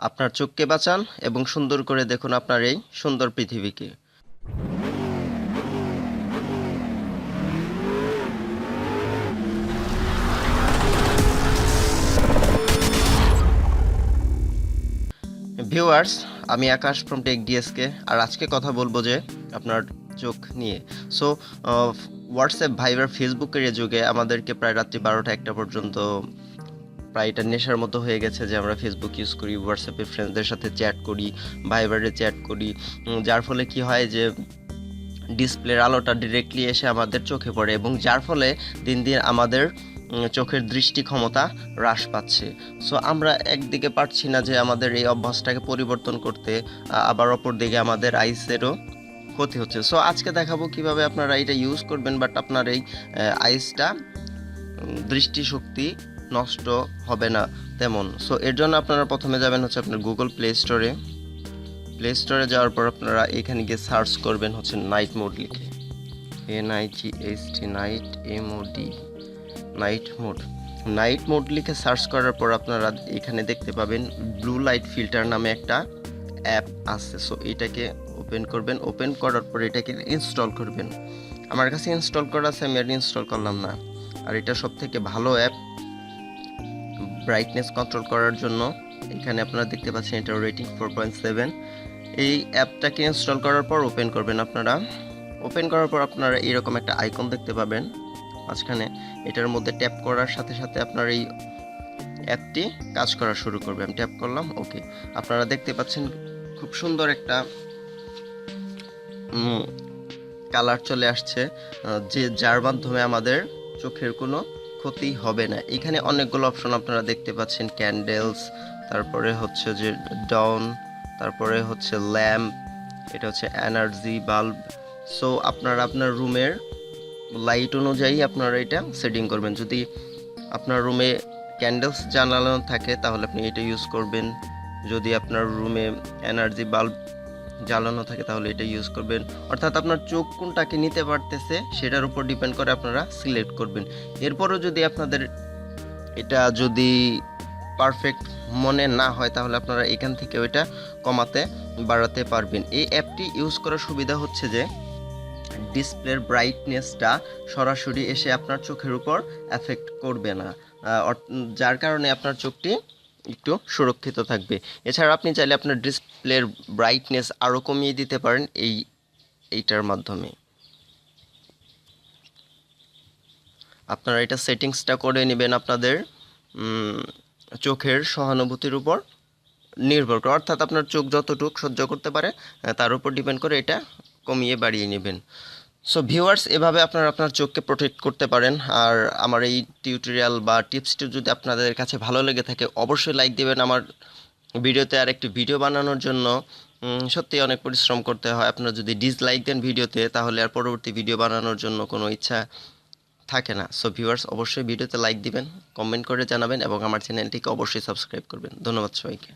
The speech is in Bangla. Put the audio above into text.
আপনার চোখকে বাঁচান এবং সুন্দর করে দেখুন আপনার এই সুন্দর পৃথিবীকে। ভিউয়ার্স, আমি আকাশ ফ্রম টেক ডিএসকে আর আজকে কথা বলব যে আপনার চোখ নিয়ে। সো হোয়াটসঅ্যাপ ভাইবার ফেসবুকের যুগে আমাদেরকে প্রায় রাত্রি বারোটা একটা পর্যন্ত প্রায় এটা নেশার মতো হয়ে গেছে যে আমরা ফেসবুক ইউজ করি হোয়াটসঅ্যাপে ফ্রেন্ডসদের সাথে চ্যাট করি ভাইবারে চ্যাট করি যার ফলে কি হয় যে ডিসপ্লের আলোটা ডিরেক্টলি এসে আমাদের চোখে পড়ে এবং যার ফলে দিন দিন আমাদের চোখের দৃষ্টি ক্ষমতা হ্রাস পাচ্ছে। সো আমরা একদিকে পারছি না যে আমাদের এই অভ্যাসটাকে পরিবর্তন করতে আবার অপর দিকে আমাদের আইসেরও ক্ষতি হচ্ছে। সো আজকে দেখাবো কীভাবে আপনারা এটা ইউজ করবেন বাট আপনার এই আইসটা দৃষ্টিশক্তি নষ্ট হবে না তেমন। সো এর জন্য আপনারা প্রথমে যাবেন হচ্ছে আপনার গুগল প্লে স্টোরে প্লে স্টোরে যাওয়ার পর আপনারা এখানে গিয়ে সার্চ করবেন হচ্ছে নাইট মোড লিখে। N I G S T night M O D night mode night mode লিখে সার্চ করার পর আপনারা এখানে দেখতে পাবেন ব্লু লাইট ফিল্টার নামে একটা অ্যাপ আছে। সো এটাকে ওপেন করবেন। ওপেন করার পর এটাকে ইনস্টল করবেন। আমার কাছে ইনস্টল করা আছে, আমি আর ইনস্টল করলাম না। আর এটা সব থেকে ভালো অ্যাপ ব্রাইটনেস কন্ট্রোল করার জন্য। এখানে আপনারা দেখতে পাচ্ছেন এটা রেটিং ফোর পয়েন্ট সেভেন এই অ্যাপটাকে ইনস্টল করার পর ওপেন করবেন আপনারা। ওপেন করার পর আপনারা এরকম একটা আইকন দেখতে পাবেন। মাঝখানে এটার মধ্যে ট্যাপ করার সাথে সাথে আপনার এই অ্যাপটি কাজ করা শুরু করবে। আমি ট্যাপ করলাম ওকে আপনারা দেখতে পাচ্ছেন খুব সুন্দর একটা কালার চলে আসছে। যে যার মাধ্যমে আমাদের চোখের কোনো ক্ষতি হবে না। এখানে অনেকগুলো অপশন আপনারা দেখতে পাচ্ছেন ক্যান্ডেলস তারপরে হচ্ছে যে ডাউন তারপরে হচ্ছে ল্যাম্প এটা হচ্ছে এনার্জি বাল্ব সো আপনারা আপনার রুমের লাইট অনুযায়ী আপনারা এটা সেটিং করবেন। যদি আপনার রুমে ক্যান্ডেলস জ্বালানো থাকে, তাহলে আপনি এটা ইউজ করবেন। যদি আপনার রুমে এনার্জি বাল্ব জ্বালানো থাকে, তাহলে এটা ইউজ করবেন। অর্থাৎ আপনার চোখ কোনটাকে নিতে পারতেছে, সেটার উপর ডিপেন্ড করে আপনারা সিলেক্ট করবেন। এরপরও যদি আপনাদের এটা যদি পারফেক্ট মনে না হয়, তাহলে আপনারা এখান থেকে ওইটা কমাতে, বাড়াতে পারবেন। এই অ্যাপটি ইউজ করার সুবিধা হচ্ছে যে ডিসপ্লের ব্রাইটনেসটা সরাসরি এসে আপনার চোখের উপর এফেক্ট করবে না। যার কারণে আপনার চোখটি একটু সুরক্ষিত থাকবে। এছাড়া আপনি চাইলে আপনার ডিসপ্লের ব্রাইটনেস আরও কমিয়ে দিতে পারেন এই, এইটার মাধ্যমে। আপনারা এটা সেটিংসটা করে নেবেন আপনাদের চোখের সহানুভূতির উপর নির্ভর করে। অর্থাৎ আপনার চোখ যতটুক সহ্য করতে পারে তার উপর ডিপেন্ড করে এটা কমিয়ে বাড়িয়ে নেবেন। সো ভিউয়ার্স এভাবে আপনারা আপনার চোখকে প্রোটেক্ট করতে পারেন। আর আমার এই টিউটোরিয়াল বা টিপসটি যদি আপনাদের কাছে ভালো লেগে থাকে, অবশ্যই লাইক দেবেন আমার ভিডিওতে আর একটি ভিডিও বানানোর জন্য। সত্যি অনেক পরিশ্রম করতে হয়। আপনারা যদি ডিসলাইক দেন ভিডিওতে তাহলে আর পরবর্তী ভিডিও বানানোর জন্য কোনো ইচ্ছা থাকে না। সো ভিউয়ার্স অবশ্যই ভিডিওতে লাইক দিবেন কমেন্ট করে জানাবেন এবং আমার চ্যানেলটিকে অবশ্যই সাবস্ক্রাইব করবেন। ধন্যবাদ সবাইকে।